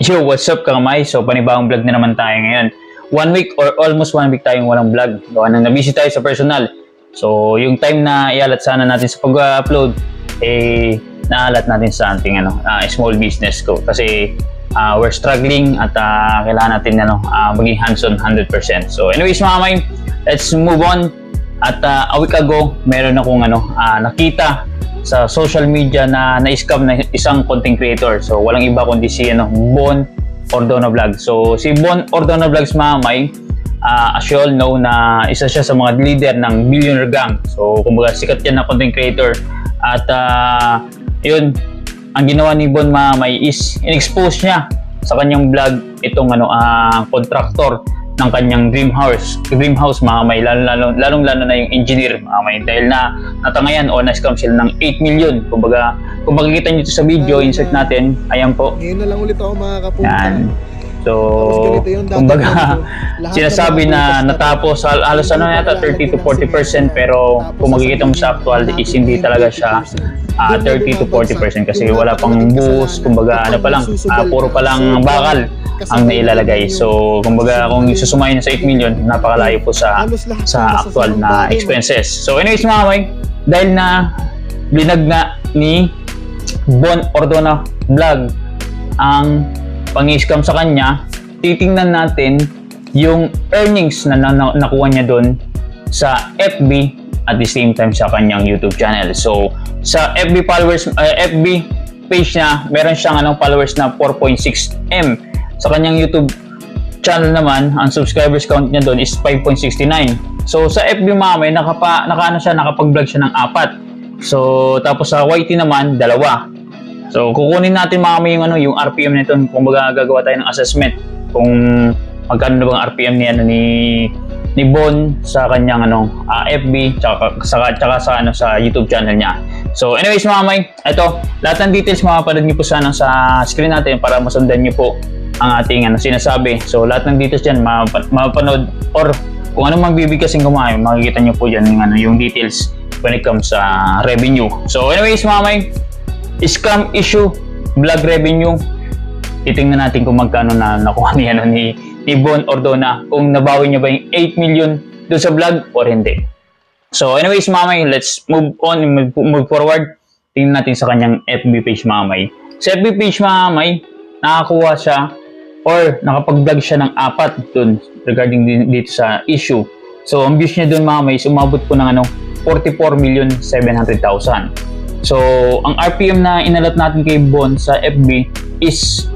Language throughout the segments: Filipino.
Yo, what's up kamay? So, panibagong vlog na naman tayo ngayon. One week or almost one week tayong walang vlog. Gawa nang nabisi tayo sa personal. So, yung time na ialat sana natin sa pag-upload, eh, naalat natin sa ating ano, ah, small business ko. Kasi, ah, we're struggling at ah, kailangan natin ano, ah, maging hands-on 100%. So, anyways mga kamay, let's move on. At ah, a week ago, meron akong ano, ah, nakita sa social media na na-scam na isang content creator. So, walang iba kundi si ano, Bon Ordona Vlog. So, si Bon Ordona Vlogs mamay, uh, as you all know, na isa siya sa mga leader ng Billionaire Gang. So, kumbaga, sikat yan na content creator. At, ah, yun, ang ginawa ni Bon mamay is in-expose niya sa kanyang vlog itong ano, ah, contractor ng kanyang dream house. Dream house mga may lalo lalo lalong lalo na yung engineer mga may dahil na natangayan o na-scam sila ng 8 million. Kumbaga, kung makikita niyo ito sa video, insert natin. Ayan po. Ngayon na lang ulit ako makakapunta. Yan. So, kumbaga, sinasabi na natapos hal- halos ano yata 30 to 40% pero kung makikita mo sa actual is hindi talaga siya ah, 30 to 40% kasi wala pang buhos, kumbaga ano pa lang, ah, puro pa lang bakal ang nailalagay. So, kumbaga kung susumayin sa 8 million, napakalayo po sa sa actual na expenses. So, anyways mga kamay, dahil na binag na ni Bon Ordona Vlog ang pang-scam sa kanya, titingnan natin yung earnings na, na, na- nakuha niya doon sa FB at the same time sa kanyang YouTube channel. So, sa FB followers, uh, FB page niya, meron siyang anong followers na 4.6M. Sa kanyang YouTube channel naman, ang subscribers count niya doon is 5.69. So, sa FB mamay, nakapa, nakaano siya, nakapag-vlog siya ng apat. So, tapos sa YT naman, dalawa. So, kukunin natin mga may yung, ano, yung RPM nito kung baga gagawa tayo ng assessment kung magkano na bang RPM ni ano ni ni Bon sa kanyang ano ah, FB tsaka sa tsaka sa ano sa YouTube channel niya. So anyways mga may, ito lahat ng details mapapanood niyo po sana sa screen natin para masundan niyo po ang ating ano sinasabi. So lahat ng details diyan mapapa- mapapanood or kung ano mang bibigkasin ko mga makikita niyo po diyan yung ano yung details when it comes sa revenue. So anyways mga may, scam issue, vlog revenue, titingnan natin kung magkano na nakuha ni, ano, ni, ni Bon Ordona, kung nabawi niya ba yung 8 million doon sa vlog or hindi. So anyways, mamay, let's move on, move, move forward. Tingnan natin sa kanyang FB page, mamay. Sa FB page, mamay, nakakuha siya or nakapag-vlog siya ng apat doon regarding din- dito sa issue. So, ang views niya doon, mamay, is umabot po ng ano, 44 million 700,000. So, ang RPM na inalat natin kay Bon sa FB is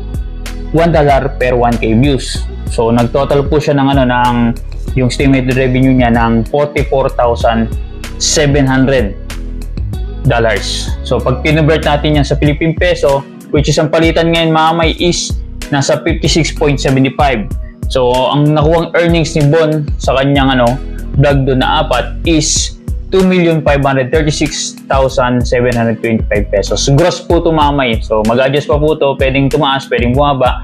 $1 per 1k views. So, nagtotal po siya ng ano ng yung estimated revenue niya ng 44,700 dollars. So, pag kinonvert natin yan sa Philippine peso, which is ang palitan ngayon mamay is nasa 56.75. So, ang nakuwang earnings ni Bon sa kanyang ano, vlog doon na apat is 2,536,725 pesos. Gross po ito mamay. So, mag-adjust pa po ito. Pwedeng tumaas, pwedeng bumaba.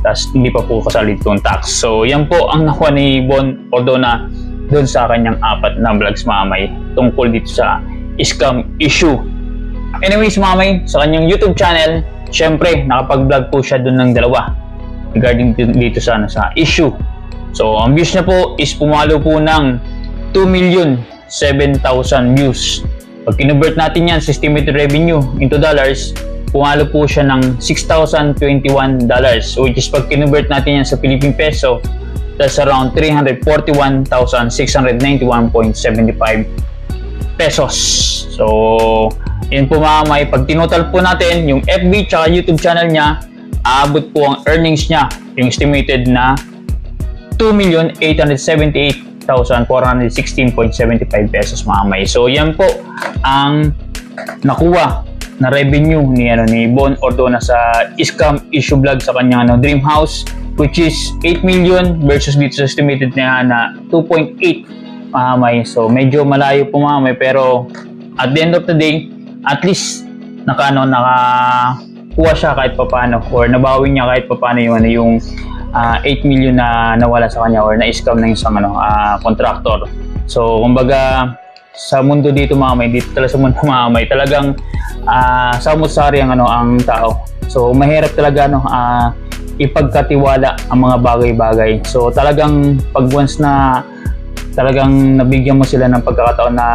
Tapos, hindi pa po kasali itong tax. So, yan po ang nakuha ni Bon Ordona doon sa kanyang apat na vlogs mamay tungkol dito sa scam issue. Anyways, mamay, sa kanyang YouTube channel, syempre, nakapag-vlog po siya doon ng dalawa regarding dito, sa, ano, sa issue. So, ang views niya po is pumalo po ng 2 million 7,000 views. Pag kinonvert natin yan sa estimated revenue into dollars, pumalo po siya ng $6,021 dollars which is pag kinonvert natin yan sa Philippine peso, that's around 341,691.75 pesos. So, yun po mga may pag tinotal po natin yung FB tsaka YouTube channel niya, aabot po ang earnings niya, yung estimated na 2,878,416.75 pesos mga may. So, yan po ang nakuha na revenue ni ano ni Bon Ordona sa scam issue vlog sa kanyang ano, dream house which is 8 million versus dito sa estimated niya na 2.8 mga may. So medyo malayo po mga may pero at the end of the day at least naka ano nakakuha siya kahit papaano or nabawi niya kahit papaano yung ano yung ah, 8 million na nawala sa kanya or na-scam ng isang ano ah, contractor. So kumbaga sa mundo dito mga may dito talaga sa mundo mga may talagang ah samot-sari ang ano ang tao. So mahirap talaga no ah ipagkatiwala ang mga bagay-bagay. So talagang pag once na talagang nabigyan mo sila ng pagkakataon na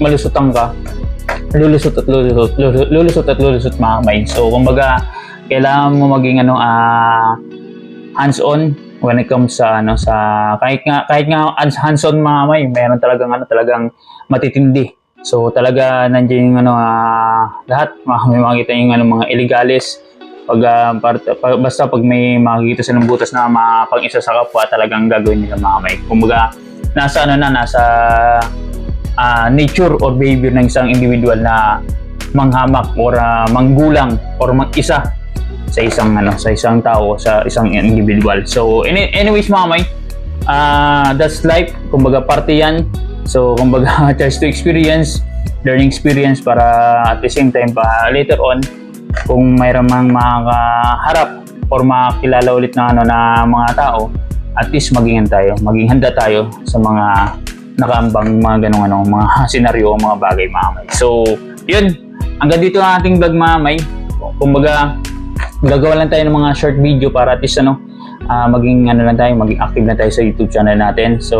malusutan ka, lulusot at lulusot, lulusot, at lulusot mamay. So kumbaga, kailangan mo maging ano, ah, hands-on when it comes sa ano sa kahit nga kahit nga hands- hands-on mamay, meron talagang ano talagang matitindi. So talaga nandiyan yung ano ah, lahat may makita yung ano mga illegales pag, ah, par- pag- basta pag may makikita silang butas na mapang isa sa kapwa talagang gagawin nila mamay. Kumbaga nasa ano na nasa ah, nature or behavior ng isang individual na manghamak or ah, manggulang or mag-isa sa isang ano sa isang tao sa isang individual. So any, anyways mamay, ah that's life. Kumbaga parte yan. So kumbaga tries to experience, learning experience para at the same time pa later on kung mayroon mang makaharap or makakilala ulit ng ano na mga tao, at least maging tayo, maging handa tayo sa mga nakaambang mga ganong ano, mga senaryo o mga bagay mamay. So, yun. Hanggang dito ang ating vlog mamay. Kumbaga, gagawa lang tayo ng mga short video para at least ano, ah, maging ano lang tayo, maging active na tayo sa YouTube channel natin. So,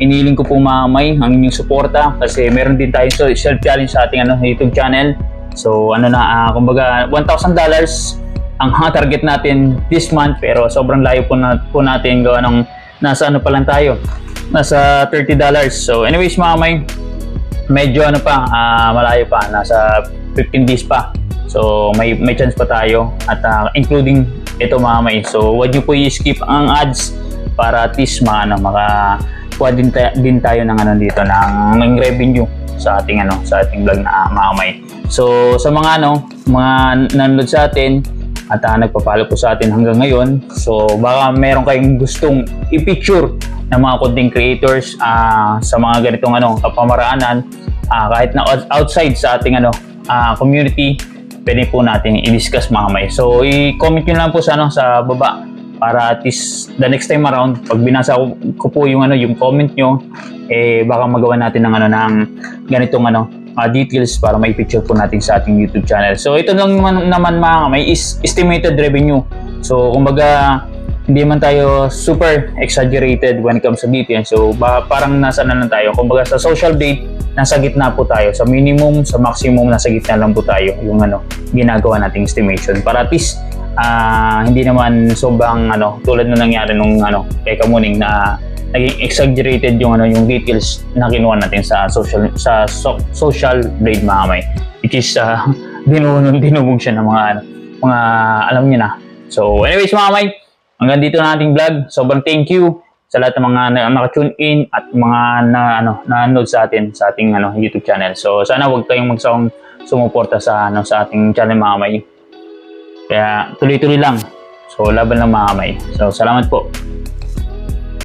iniling ko po mamay ang inyong suporta kasi meron din tayo so, self-challenge sa ating ano, YouTube channel. So, ano na, ah, kumbaga, $1,000 ang target natin this month pero sobrang layo po, na, po natin gawa ng nasa ano pa lang tayo nasa $30 so anyways mga may medyo ano pa ah, malayo pa nasa 15 days pa. So may may chance pa tayo at ah, including ito mga may so wag niyo po i-skip ang ads para at least maano maka kuha din, ta- din tayo ng ano dito ng, ng revenue sa ating ano sa ating vlog na mga may so sa mga ano mga nanonood sa atin at uh, nagpapalo po sa atin hanggang ngayon. So baka meron kayong gustong i-picture ng mga content creators ah, sa mga ganitong ano kapamaraanan ah, kahit na out- outside sa ating ano ah, community pwede po natin i-discuss mga may. So i-comment nyo lang po sa ano sa baba para at least the next time around pag binasa ko, ko po yung ano yung comment nyo eh baka magawa natin ng ano ng ganitong ano uh, details para may picture po natin sa ating YouTube channel. So ito lang naman, naman mga may is estimated revenue. So kumbaga hindi man tayo super exaggerated when it comes to details. So ba, parang nasa na lang tayo. Kumbaga sa social blade, nasa gitna po tayo. Sa minimum, sa maximum, nasa gitna lang po tayo yung ano, ginagawa nating estimation. Para at least ah, hindi naman sobrang ano, tulad na nangyari nung ano, kay Kamuning na naging exaggerated yung ano yung details na kinuha natin sa social sa so- social blade mga kamay. Which is uh, dinunong dinubog siya ng mga ano, mga alam niyo na. So anyways mga kamay hanggang dito na ating vlog. Sobrang thank you sa lahat ng mga na, naka-tune in at mga na ano nanonood sa atin sa ating ano YouTube channel. So sana wag kayong magsawang sumuporta sa ano sa ating channel mga kamay. Kaya tuloy-tuloy lang. So laban lang mga kamay. So salamat po